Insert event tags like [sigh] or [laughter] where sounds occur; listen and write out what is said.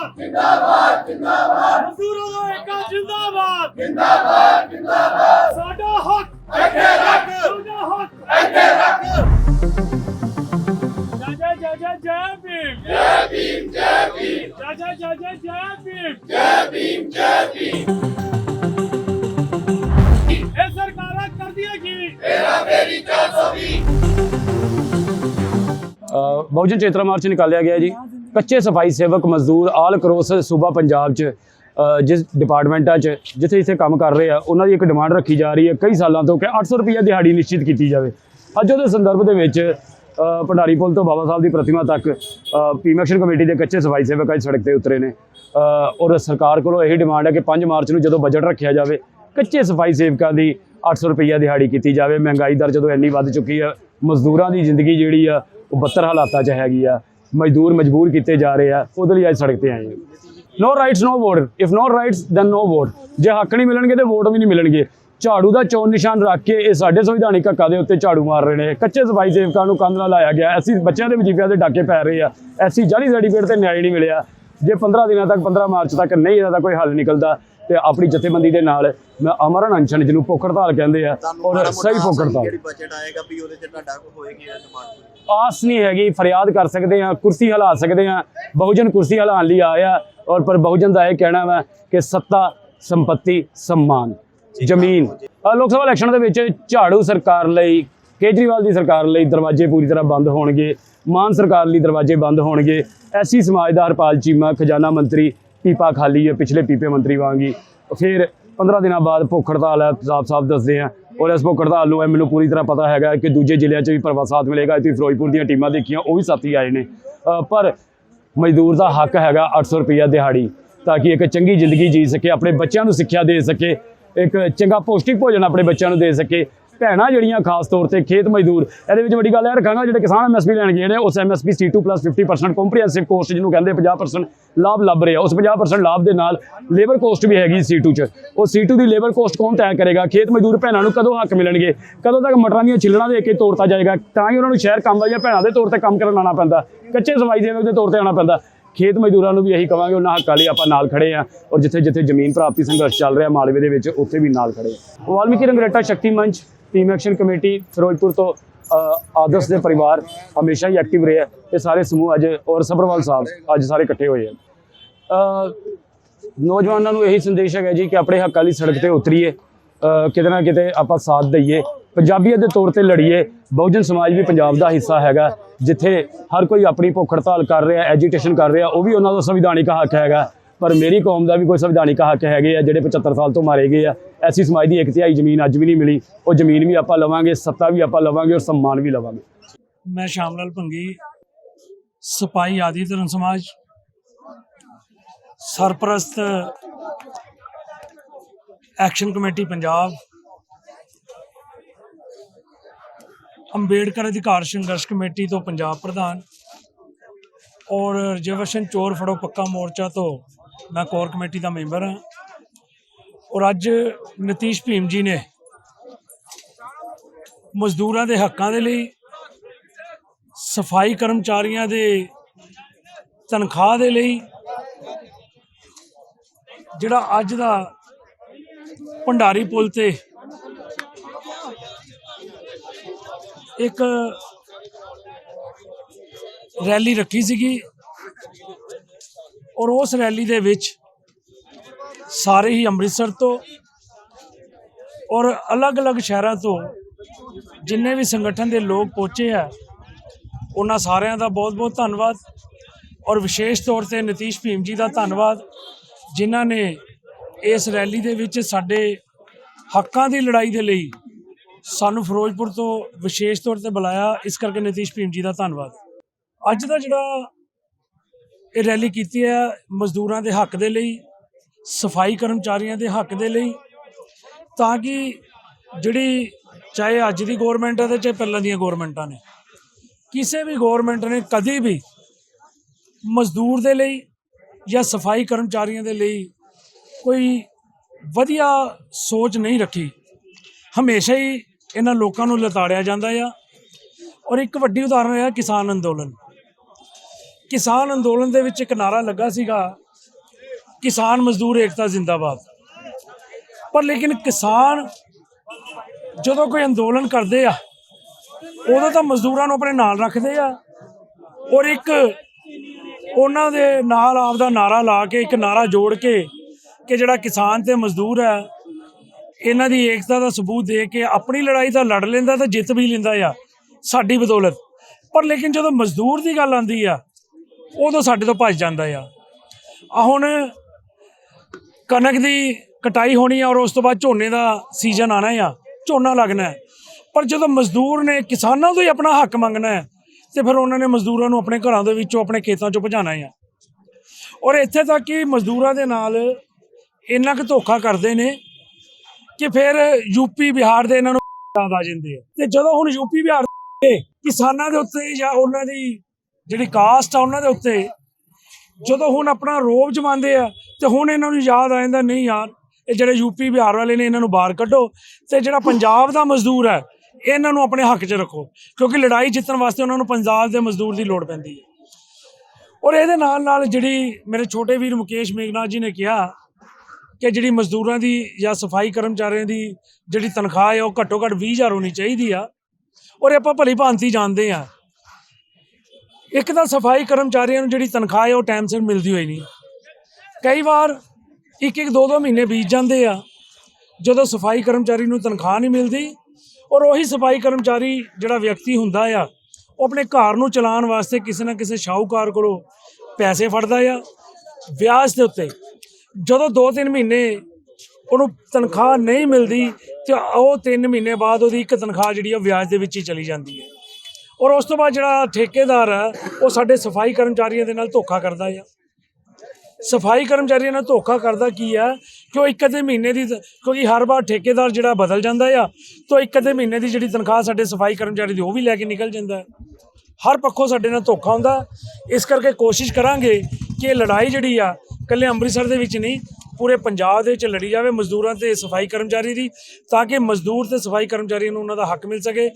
ਜਿੰਦਾਬਾਦ ਜਿੰਦਾਬਾਦ। ਜਿੰਦਾਬਾਦ ਮਜ਼ਦੂਰਾਂ ਦਾ ਏਕਾ ਜਿੰਦਾਬਾਦ। ਜਿੰਦਾਬਾਦ ਜਿੰਦਾਬਾਦ। ਸਾਡਾ ਹੱਕ। ਇੱਥੇ ਰੱਖ। ਸਾਡਾ ਹੱਕ। ਇੱਥੇ ਰੱਖ। ਜੈ ਜੈ ਜੈ ਜੈ ਭੀਮ। ਜੈ ਭੀਮ ਜੈ ਭੀਮ। ਜੈ ਜੈ ਜੈ ਜੈ ਜੈ ਭੀਮ। ਜੈ ਭੀਮ ਜੈ ਭੀਮ। ਇਹ ਸਰਕਾਰਾਂ ਕਰਦੀਆਂ ਕੀ? ਅ, ਬਹੁਜਨ ਚੇਤਰਾ ਮਾਰਚ ਨਿਕਾਲਿਆ ਗਿਆ ਜੀ। ਕੱਚੇ ਸਫ਼ਾਈ ਸੇਵਕ ਮਜ਼ਦੂਰ ਆਲ ਕਰੋਸ ਸੂਬਾ ਪੰਜਾਬ ਚ ਜਿਸ ਡਿਪਾਰਟਮੈਂਟਾਂ ਚ, ਜਿੱਥੇ ਇੱਥੇ ਕੰਮ ਕਰ ਰਹੇ ਆ, ਉਹਨਾਂ ਦੀ ਇੱਕ ਡਿਮਾਂਡ ਰੱਖੀ ਜਾ ਰਹੀ ਹੈ ਕਈ ਸਾਲਾਂ ਤੋਂ ਕਿ 800 ਰੁਪਏ ਦਿਹਾੜੀ ਨਿਸ਼ਚਿਤ ਕੀਤੀ ਜਾਵੇ। ਅੱਜ ਉਹਦੇ ਸੰਦਰਭ ਦੇ ਵਿੱਚ ਭੰਡਾਰੀ ਪੁਲ ਤੋਂ ਬਾਬਾ ਸਾਹਿਬ ਦੀ ਪ੍ਰਤਿਮਾ ਤੱਕ ਪੀਮ ਕਮੇਟੀ ਦੇ ਕੱਚੇ ਸਫ਼ਾਈ ਸੇਵਕ ਅੱਜ ਸੜਕ ਤੇ ਉਤਰੇ ਨੇ। ਔਰ ਸਰਕਾਰ ਕੋਲੋਂ ਇਹੀ ਡਿਮਾਂਡ ਹੈ ਕਿ 5 ਮਾਰਚ ਨੂੰ ਜਦੋਂ ਬਜਟ ਰੱਖਿਆ ਜਾਵੇ, ਕੱਚੇ ਸਫ਼ਾਈ ਸੇਵਕਾਂ ਦੀ 800 ਰੁਪਈਆ ਦਿਹਾੜੀ ਕੀਤੀ ਜਾਵੇ। ਮਹਿੰਗਾਈ ਦਰ ਜਦੋਂ ਇੰਨੀ ਵੱਧ ਚੁੱਕੀ ਆ ਮਜ਼ਦੂਰਾਂ ਦੀ ਜ਼ਿੰਦਗੀ ਜਿਹੜੀ ਆ, ਉਹ ਬੱਤਰ ਹਾਲਾਤਾਂ 'ਚ ਹੈਗੀ ਆ। ਮਜ਼ਦੂਰ ਮਜਬੂਰ ਕੀਤੇ ਜਾ ਰਹੇ ਆ, ਉਹਦੇ ਲਈ ਅੱਜ ਸੜਕ ਤੇ ਆਏ ਆ। No rights no vote if no rights then no vote ਜੇ ਹੱਕ ਨਹੀਂ ਮਿਲਣਗੇ ਤੇ ਵੋਟ ਵੀ ਨਹੀਂ ਮਿਲਣਗੇ। ਝਾੜੂ ਦਾ ਚੋਣ ਨਿਸ਼ਾਨ ਰੱਖ ਕੇ ਇਹ ਸਾਡੇ ਸੰਵਿਧਾਨਿਕ ਹੱਕਾਂ ਦੇ ਉੱਤੇ ਝਾੜੂ ਮਾਰ ਰਹੇ ਨੇ। ਕੱਚੇ ਸਫ਼ਾਈ ਸੇਵਕਾਂ ਨੂੰ ਕੰਧ ਨਾਲ ਲਾਇਆ ਗਿਆ। ਐਸੀ ਬੱਚਿਆਂ ਦੇ ਵਜੀਫਿਆਂ ਦੇ ਡਾਕੇ ਪੈ ਰਹੇ ਆ। ਐਸੀ ਜਾਲੀ ਸਰਟੀਫਿਕੇਟ ਤੇ ਨਿਆਂ ਨਹੀਂ ਮਿਲਿਆ। ਜੇ 15 ਦਿਨਾਂ ਤੱਕ 15 ਮਾਰਚ ਤੱਕ ਨਹੀਂ ਇਹਦਾ ਕੋਈ ਹੱਲ ਨਿਕਲਦਾ ਤੇ ਆਪਣੀ ਜਥੇਬੰਦੀ ਦੇ ਨਾਲ ਮੈਂ ਅਮਰਨ ਅਨਸ਼ਨ ਜਿਹਨੂੰ ਪੋਖੜਤਾਲ ਕਹਿੰਦੇ ਆ ਔਰ ਸਹੀ ਪੋਖੜਤਾਲ ਜਿਹੜੀ ਬਜਟ ਆਏਗਾ ਵੀ ਉਹਦੇ ਤੇ ਤੁਹਾਡਾ ਹੋਏਗੀ ਡਿਮਾਂਡ ਆਸ ਨਹੀਂ ਹੈਗੀ ਫਰਿਆਦ ਕਰ ਸਕਦੇ ਆ ਕੁਰਸੀ ਹਿਲਾ ਸਕਦੇ ਆ ਬਹੁਜਨ ਕੁਰਸੀ ਹਿਲਾਣ ਲਈ ਆਇਆ ਔਰ ਪਰ ਬਹੁਜਨ ਦਾ ਇਹ ਕਹਿਣਾ ਵਾ ਕਿ ਸੱਤਾ ਸੰਪਤੀ ਸਨਮਾਨ ਜ਼ਮੀਨ। ਲੋਕ ਸਭਾ ਇਲੈਕਸ਼ਨ ਦੇ ਵਿੱਚ ਝਾੜੂ ਸਰਕਾਰ ਲਈ ਕੇਜਰੀਵਾਲ ਦੀ ਸਰਕਾਰ ਲਈ ਦਰਵਾਜ਼ੇ ਪੂਰੀ ਤਰ੍ਹਾਂ ਬੰਦ ਹੋਣਗੇ ਮਾਨ ਸਰਕਾਰ ਲਈ ਦਰਵਾਜ਼ੇ ਬੰਦ ਹੋਣਗੇ। ਐਸੀ ਸਮਾਜ ਦਾ ਹਰਪਾਲ ਚੀਮਾ ਖਜ਼ਾਨਾ ਮੰਤਰੀ ਪੀਪਾ ਖਾਲੀ ਹੈ, ਪਿਛਲੇ ਪੀਪੇ ਮੰਤਰੀ ਵਾਂਗੀ ਫਿਰ 15 ਦਿਨਾਂ ਬਾਅਦ ਭੁੱਖ ਹੜਤਾਲ ਹੈ ਸਾਫ਼-ਸਾਫ਼ ਦੱਸਦੇ ਆ। ਔਰ ਇਸ ਭੁੱਖ ਹੜਤਾਲ ਨੂੰ ਮੈਨੂੰ ਪੂਰੀ ਤਰ੍ਹਾਂ ਪਤਾ ਹੈਗਾ ਕਿ ਦੂਜੇ ਜ਼ਿਲ੍ਹਿਆਂ 'ਚ ਵੀ ਭਰਵਾ ਮਿਲੇਗਾ। ਤੁਸੀਂ ਫਿਰੋਜ਼ਪੁਰ ਦੀਆਂ ਟੀਮਾਂ ਦੇਖੀਆਂ, ਉਹ ਵੀ ਸਾਥੀ ਆਏ ਨੇ। ਪਰ ਮਜ਼ਦੂਰ ਦਾ ਹੱਕ ਹੈਗਾ 800 ਰੁਪਈਆ ਦਿਹਾੜੀ, ਤਾਂ ਕਿ ਇੱਕ ਚੰਗੀ ਜ਼ਿੰਦਗੀ ਜੀ ਸਕੇ, ਆਪਣੇ ਬੱਚਿਆਂ ਨੂੰ ਸਿੱਖਿਆ ਦੇ ਸਕੇ, ਇੱਕ ਚੰਗਾ ਪੌਸ਼ਟਿਕ ਭੋਜਨ ਆਪਣੇ ਬੱਚਿਆਂ ਨੂੰ ਦੇ ਸਕੇ। ਭੈਣਾਂ ਜਿਹੜੀਆਂ ਖਾਸ ਤੌਰ ਤੇ ਖੇਤ ਮਜ਼ਦੂਰ, ਇਹਦੇ ਵਿੱਚ ਵੱਡੀ ਗੱਲ ਇਹ ਰੱਖਾਂਗਾ ਜਿਹੜੇ ਕਿਸਾਨ ਐਮਐਸਪੀ ਲੈਣ ਗਏ ਨੇ, ਉਸ ਐਮਐਸਪੀ C2 50% ਕੰਪਰੀਹੈਂਸਿਵ ਕੋਸਟ ਜਿਹਨੂੰ ਕਹਿੰਦੇ 50% ਲਾਭ ਲੱਭ ਰਿਹਾ। ਉਸ 50% ਲਾਭ ਦੇ ਨਾਲ ਲੇਬਰ ਕੋਸਟ ਵੀ ਹੈਗੀ C2 ਚ। ਉਹ C2 ਦੀ ਲੇਬਰ ਕੋਸਟ ਕੌਣ ਤੈਅ ਕਰੇਗਾ? ਖੇਤ ਮਜ਼ਦੂਰ ਭੈਣਾਂ ਨੂੰ ਕਦੋਂ ਹੱਕ ਮਿਲਣਗੇ? ਕਦੋਂ ਤੱਕ ਮਟਰਾਂ ਦੀਆਂ ਛਿੱਲੜਾਂ ਦੇ ਕੇ ਤੋੜਤਾ ਜਾਏਗਾ? ਤਾਂ ਹੀ ਉਹਨਾਂ ਨੂੰ ਸ਼ਹਿਰ ਕੰਮ ਵਾਲੀਆਂ ਭੈਣਾਂ ਦੇ ਤੌਰ ਤੇ ਕੰਮ ਕਰਨ ਆਉਣਾ ਪੈਂਦਾ। ਕੱਚੇ ਸਫ਼ਾਈ ਸੇਵਕ ਦੇ ਤੌਰ ਤੇ ਆਉਣਾ ਪੈਂਦਾ। ਖੇਤ ਮਜ਼ਦੂਰਾਂ ਨੂੰ ਵੀ ਇਹੀ ਕਵਾਂਗੇ, ਉਹਨਾਂ ਹੱਕਾਂ ਲਈ ਆਪਾਂ ਨਾਲ ਖੜੇ ਆ ਔਰ ਜਿੱਥੇ ਜਿੱਥੇ ਜ਼ਮੀਨ ਪ੍ਰਾਪਤੀ ਸੰਘਰਸ਼ ਚੱਲ ਰਿਹਾ ਮਾਲਵੇ ਦੇ ਵਿੱਚ, ਉੱਥੇ ਵੀ ਨਾਲ ਖੜੇ ਆ ਵਾਲਮੀਕੀ ਰੰਗਰੇਟਾ ਸ਼ਕਤੀ ਮੰਚ ਟੀਮ ਐਕਸ਼ਨ ਕਮੇਟੀ ਫਿਰੋਜ਼ਪੁਰ ਤੋਂ ਆਦਰਸ਼ ਦੇ ਪਰਿਵਾਰ ਹਮੇਸ਼ਾ ਹੀ ਐਕਟਿਵ ਰਿਹਾ ਆ ਇਹ ਸਾਰੇ ਸਮੂਹ ਅੱਜ ਔਰ ਸਬਰਵਾਲ ਸਾਹਿਬ ਅੱਜ ਸਾਰੇ ਇਕੱਠੇ ਹੋਏ ਆ ਨੌਜਵਾਨਾਂ ਨੂੰ ਇਹੀ ਸੰਦੇਸ਼ ਹੈਗਾ ਜੀ ਕਿ ਆਪਣੇ ਹੱਕਾਂ ਲਈ ਸੜਕ ਤੇ ਉਤਰੀਏ ਕਿਤੇ ਨਾ ਕਿਤੇ ਆਪਾਂ ਸਾਥ ਦਈਏ। ਪੰਜਾਬੀਅਤ ਦੇ ਤੌਰ ਤੇ ਲੜੀਏ, ਬਹੁਜਨ ਸਮਾਜ ਵੀ ਪੰਜਾਬ ਦਾ ਹਿੱਸਾ ਹੈਗਾ, ਜਿੱਥੇ ਹਰ ਕੋਈ ਆਪਣੀ ਭੁੱਖ ਹੜਤਾਲ ਕਰ ਰਿਹਾ ਐਜੀਟੇਸ਼ਨ ਕਰ ਰਿਹਾ, ਉਹ ਵੀ ਉਹਨਾਂ ਦਾ ਸੰਵਿਧਾਨਿਕ ਹੱਕ ਹੈਗਾ। ਪਰ ਮੇਰੀ ਕੌਮ ਦਾ ਵੀ ਕੋਈ ਸੰਵਿਧਾਨਿਕ ਹੱਕ ਹੈਗੇ ਆ, ਜਿਹੜੇ 75 ਸਾਲ ਤੋਂ ਮਾਰੇ ਗਏ ਆ। ਐਸੀ ਸਮਾਜ ਦੀ ਇੱਕ ਤਿਹਾਈ ਜ਼ਮੀਨ ਅੱਜ ਵੀ ਨਹੀਂ ਮਿਲੀ। ਉਹ ਜ਼ਮੀਨ ਵੀ ਆਪਾਂ ਲਵਾਂਗੇ, ਸੱਤਾ ਵੀ ਆਪਾਂ ਲਵਾਂਗੇ ਔਰ ਸਨਮਾਨ ਵੀ ਲਵਾਂਗੇ। ਮੈਂ ਸ਼ਾਮਲਾਲ ਭੰਗੀ, ਸਿਪਾਹੀ ਆਦੀ ਧਰਮ ਸਮਾਜ, ਸਰਪ੍ਰਸਤ ਐਕਸ਼ਨ ਕਮੇਟੀ ਪੰਜਾਬ, ਅੰਬੇਡਕਰ ਅਧਿਕਾਰ ਸੰਘਰਸ਼ ਕਮੇਟੀ ਤੋਂ ਪੰਜਾਬ ਪ੍ਰਧਾਨ, ਔਰ ਰਿਜ਼ਰਵੇਸ਼ਨ ਚੋਰ ਫੜੋ ਪੱਕਾ ਮੋਰਚਾ ਤੋਂ ਮੈਂ ਕੋਰ ਕਮੇਟੀ ਦਾ ਮੈਂਬਰ ਹਾਂ। ਔਰ ਅੱਜ ਨਤੀਸ਼ ਭੀਮ ਜੀ ਨੇ ਮਜ਼ਦੂਰਾਂ ਦੇ ਹੱਕਾਂ ਦੇ ਲਈ, ਸਫ਼ਾਈ ਕਰਮਚਾਰੀਆਂ ਦੇ ਤਨਖਾਹ ਦੇ ਲਈ, ਜਿਹੜਾ ਅੱਜ ਦਾ ਭੰਡਾਰੀ ਪੁਲ ਤੇ ਇੱਕ ਰੈਲੀ ਰੱਖੀ ਸੀਗੀ। ਔਰ ਉਸ ਰੈਲੀ ਦੇ ਵਿੱਚ ਸਾਰੇ ਹੀ ਅੰਮ੍ਰਿਤਸਰ ਤੋਂ ਔਰ ਅਲੱਗ-ਅਲੱਗ ਸ਼ਹਿਰਾਂ ਤੋਂ ਜਿੰਨੇ ਵੀ ਸੰਗਠਨ ਦੇ ਲੋਕ ਪਹੁੰਚੇ ਆ, ਉਹਨਾਂ ਸਾਰਿਆਂ ਦਾ ਬਹੁਤ-ਬਹੁਤ ਧੰਨਵਾਦ ਔਰ ਵਿਸ਼ੇਸ਼ ਤੌਰ ਤੇ ਨਤੀਸ਼ ਭੀਮ ਜੀ ਦਾ ਧੰਨਵਾਦ, ਜਿਨ੍ਹਾਂ ਨੇ ਇਸ ਰੈਲੀ ਦੇ ਵਿੱਚ ਸਾਡੇ ਹੱਕਾਂ ਦੀ ਲੜਾਈ ਦੇ ਲਈ ਸਾਨੂੰ ਫਿਰੋਜ਼ਪੁਰ ਤੋਂ ਵਿਸ਼ੇਸ਼ ਤੌਰ ਤੇ ਬੁਲਾਇਆ, ਇਸ ਕਰਕੇ ਨਤੀਸ਼ ਭੀਮ ਜੀ ਦਾ ਧੰਨਵਾਦ। ਅੱਜ ਦਾ ਜਿਹੜਾ ਇਹ ਰੈਲੀ ਕੀਤੀ ਹੈ ਮਜ਼ਦੂਰਾਂ ਦੇ ਹੱਕ ਦੇ ਲਈ, ਸਫ਼ਾਈ ਕਰਮਚਾਰੀਆਂ ਦੇ ਹੱਕ ਦੇ ਲਈ, ਤਾਂ ਕਿ ਜਿਹੜੀ ਚਾਹੇ ਅੱਜ ਦੀ ਗਵਰਨਮੈਂਟ ਹੈ ਤੇ ਚਾਹੇ ਪਹਿਲਾਂ ਦੀਆਂ ਗਵਰਨਮੈਂਟਾਂ ਨੇ, ਕਿਸੇ ਵੀ ਗਵਰਨਮੈਂਟ ਨੇ ਕਦੀ ਵੀ ਮਜ਼ਦੂਰ ਦੇ ਲਈ ਜਾਂ ਸਫ਼ਾਈ ਕਰਮਚਾਰੀਆਂ ਦੇ ਲਈ ਕੋਈ ਵਧੀਆ ਸੋਚ ਨਹੀਂ ਰੱਖੀ। ਹਮੇਸ਼ਾ ਹੀ ਇਹਨਾਂ ਲੋਕਾਂ ਨੂੰ ਲਤਾੜਿਆ ਜਾਂਦਾ ਆ। ਔਰ ਇੱਕ ਵੱਡੀ ਉਦਾਹਰਣ ਹੈ ਕਿਸਾਨ ਅੰਦੋਲਨ। ਕਿਸਾਨ ਅੰਦੋਲਨ ਦੇ ਵਿੱਚ ਇੱਕ ਨਾਰਾ ਲੱਗਾ ਸੀਗਾ, ਕਿਸਾਨ ਮਜ਼ਦੂਰ ਏਕਤਾ ਜ਼ਿੰਦਾਬਾਦ। ਪਰ ਲੇਕਿਨ ਕਿਸਾਨ ਜਦੋਂ ਕੋਈ ਅੰਦੋਲਨ ਕਰਦੇ ਆ, ਉਦੋਂ ਤਾਂ ਮਜ਼ਦੂਰਾਂ ਨੂੰ ਆਪਣੇ ਨਾਲ ਰੱਖਦੇ ਆ ਔਰ ਇੱਕ ਉਹਨਾਂ ਦੇ ਨਾਲ ਆਪ ਦਾ ਨਾਰਾ ਲਾ ਕੇ, ਇੱਕ ਨਾਰਾ ਜੋੜ ਕੇ ਕਿ ਜਿਹੜਾ ਕਿਸਾਨ ਤੇ ਮਜ਼ਦੂਰ ਹੈ, ਇਹਨਾਂ ਦੀ ਏਕਤਾ ਦਾ ਸਬੂਤ ਦੇ ਕੇ ਆਪਣੀ ਲੜਾਈ ਤਾਂ ਲੜ ਲੈਂਦਾ ਤਾਂ ਜਿੱਤ ਵੀ ਲੈਂਦਾ ਆ, ਸਾਡੀ ਬਦੌਲਤ। ਪਰ ਲੇਕਿਨ ਜਦੋਂ ਮਜ਼ਦੂਰ ਦੀ ਗੱਲ ਆਉਂਦੀ ਆ ਉਦੋਂ ਸਾਡੇ ਤੋਂ ਭੱਜ ਜਾਂਦਾ ਆ। ਆ ਹੁਣ ਕਣਕ ਦੀ ਕਟਾਈ ਹੋਣੀ ਆ ਔਰ ਉਸ ਤੋਂ ਬਾਅਦ ਝੋਨੇ ਦਾ ਸੀਜ਼ਨ ਆਣਾ ਆ, ਝੋਨਾ ਲੱਗਣਾ ਪਰ ਜਦੋਂ ਮਜ਼ਦੂਰ ਨੇ ਕਿਸਾਨਾਂ ਤੋਂ ਹੀ ਆਪਣਾ ਹੱਕ ਮੰਗਣਾ ਹੈ, ਤੇ ਫਿਰ ਉਹਨਾਂ ਨੇ ਮਜ਼ਦੂਰਾਂ ਨੂੰ ਆਪਣੇ ਘਰਾਂ ਦੇ ਵਿੱਚੋਂ, ਆਪਣੇ ਖੇਤਾਂ ਚੋਂ ਭਜਾਣਾ ਆ। ਔਰ ਇੱਥੇ ਤੱਕ ਕਿ ਮਜ਼ਦੂਰਾਂ ਦੇ ਨਾਲ ਇੰਨਾ ਕੁ ਧੋਖਾ ਕਰਦੇ ਨੇ ਕਿ ਫਿਰ ਯੂਪੀ ਬਿਹਾਰ ਦੇ ਇਹਨਾਂ ਨੂੰ ਯਾਦ [laughs] ਆ ਜਾਂਦੇ ਆ। ਤੇ ਜਦੋਂ ਹੁਣ ਯੂਪੀ ਬਿਹਾਰ ਦੇ ਕਿਸਾਨਾਂ ਦੇ ਉੱਤੇ ਜਾਂ ਉਹਨਾਂ ਦੀ ਜਿਹੜੀ ਕਾਸਟ ਆ ਉਹਨਾਂ ਦੇ ਉੱਤੇ। ਜਦੋਂ ਹੁਣ ਆਪਣਾ ਰੋਬ ਜਮਾਉਂਦੇ ਆ, ਤੇ ਹੁਣ ਇਹਨਾਂ ਨੂੰ ਯਾਦ ਆ ਜਾਂਦਾ, ਨਹੀਂ ਯਾਰ, ਇਹ ਜਿਹੜੇ ਯੂਪੀ ਬਿਹਾਰ ਵਾਲੇ ਨੇ ਇਹਨਾਂ ਨੂੰ ਬਾਹਰ ਕੱਢੋ, ਤੇ ਜਿਹੜਾ ਪੰਜਾਬ ਦਾ ਮਜ਼ਦੂਰ ਹੈ, ਇਹਨਾਂ ਨੂੰ ਆਪਣੇ ਹੱਕ 'ਚ ਰੱਖੋ, ਕਿਉਂਕਿ ਲੜਾਈ ਜਿੱਤਣ ਵਾਸਤੇ ਉਹਨਾਂ ਨੂੰ ਪੰਜਾਬ ਦੇ ਮਜ਼ਦੂਰ ਦੀ ਲੋੜ ਪੈਂਦੀ ਹੈ। ਔਰ ਇਹਦੇ ਨਾਲ ਨਾਲ ਜਿਹੜੀ ਮੇਰੇ ਛੋਟੇ ਵੀਰ ਮੁਕੇਸ਼ ਮੇਘਨਾਥ ਜੀ ਨੇ ਕਿਹਾ ਕਿ ਜਿਹੜੀ ਮਜ਼ਦੂਰਾਂ ਦੀ ਜਾਂ ਸਫ਼ਾਈ ਕਰਮਚਾਰੀਆਂ ਦੀ ਜਿਹੜੀ ਤਨਖਾਹ ਹੈ, ਉਹ ਘੱਟੋ ਘੱਟ 20000 ਹੋਣੀ ਚਾਹੀਦੀ ਆ। ਔਰ ਇਹ ਆਪਾਂ ਭਲੀ ਭਾਂਤੀ ਜਾਣਦੇ ਆ। ਇੱਕ ਤਾਂ ਸਫ਼ਾਈ ਕਰਮਚਾਰੀਆਂ ਨੂੰ ਜਿਹੜੀ ਤਨਖਾਹ ਹੈ ਉਹ ਟਾਈਮ ਸਿਰ ਮਿਲਦੀ ਹੋਈ ਨਹੀਂ। ਕਈ ਵਾਰ ਇੱਕ ਇੱਕ ਦੋ ਦੋ ਮਹੀਨੇ ਬੀਤ ਜਾਂਦੇ ਆ, ਜਦੋਂ ਸਫ਼ਾਈ ਕਰਮਚਾਰੀ ਨੂੰ ਤਨਖਾਹ ਨਹੀਂ ਮਿਲਦੀ ਔਰ ਉਹੀ ਸਫ਼ਾਈ ਕਰਮਚਾਰੀ ਜਿਹੜਾ ਵਿਅਕਤੀ ਹੁੰਦਾ ਆ, ਉਹ ਆਪਣੇ ਘਰ ਨੂੰ ਚਲਾਉਣ ਵਾਸਤੇ ਕਿਸੇ ਨਾ ਕਿਸੇ ਸ਼ਾਹੂਕਾਰ ਕੋਲੋਂ ਪੈਸੇ ਫੜਦਾ ਆ। ਵਿਆਜ ਦੇ ਉੱਤੇ ਜਦੋਂ 2-3 ਮਹੀਨੇ ਉਹਨੂੰ ਤਨਖਾਹ ਨਹੀਂ ਮਿਲਦੀ ਤੇ ਉਹ 3 ਮਹੀਨੇ ਬਾਅਦ ਉਹਦੀ ਇੱਕ ਤਨਖਾਹ ਜਿਹੜੀ ਆ ਵਿਆਜ ਦੇ ਵਿੱਚ ਹੀ ਚਲੀ ਜਾਂਦੀ ਹੈ। ਔਰ ਉਸ ਤੋਂ ਬਾਅਦ ਜਿਹੜਾ ਠੇਕੇਦਾਰ ਹੈ ਉਹ ਸਾਡੇ ਸਫ਼ਾਈ ਕਰਮਚਾਰੀਆਂ ਦੇ ਨਾਲ ਧੋਖਾ ਕਰਦਾ ਆ। ਸਫ਼ਾਈ ਕਰਮਚਾਰੀਆਂ ਨਾਲ ਧੋਖਾ ਕਰਦਾ ਕੀ ਆ ਕਿ ਉਹ ਇੱਕ ਅੱਧੇ ਮਹੀਨੇ ਦੀ ਤ- ਕਿਉਂਕਿ ਹਰ ਵਾਰ ਠੇਕੇਦਾਰ ਜਿਹੜਾ ਬਦਲ ਜਾਂਦਾ ਆ, ਤਾਂ ਇੱਕ ਅੱਧੇ ਮਹੀਨੇ ਦੀ ਜਿਹੜੀ ਤਨਖਾਹ ਸਾਡੇ ਸਫ਼ਾਈ ਕਰਮਚਾਰੀ ਦੀ, ਉਹ ਵੀ ਲੈ ਕੇ ਨਿਕਲ ਜਾਂਦਾ। ਹਰ ਪੱਖੋਂ ਸਾਡੇ ਨਾਲ ਧੋਖਾ ਹੁੰਦਾ। ਇਸ ਕਰਕੇ ਕੋਸ਼ਿਸ਼ ਕਰਾਂਗੇ ਕਿ ਇਹ ਲੜਾਈ ਜਿਹੜੀ ਆ, ਇਕੱਲੇ ਅੰਮ੍ਰਿਤਸਰ ਦੇ ਵਿੱਚ ਨਹੀਂ, ਪੂਰੇ ਪੰਜਾਬ ਦੇ ਵਿੱਚ ਲੜੀ ਜਾਵੇ ਮਜ਼ਦੂਰਾਂ ਤੇ ਸਫ਼ਾਈ ਕਰਮਚਾਰੀ ਦੀ, ਤਾਂ ਕਿ ਮਜ਼ਦੂਰ ਤੇ ਸਫ਼ਾਈ ਕਰਮਚਾਰੀਆਂ ਨੂੰ ਉਹਨਾਂ ਦਾ ਹੱਕ ਮਿਲ ਸਕੇ।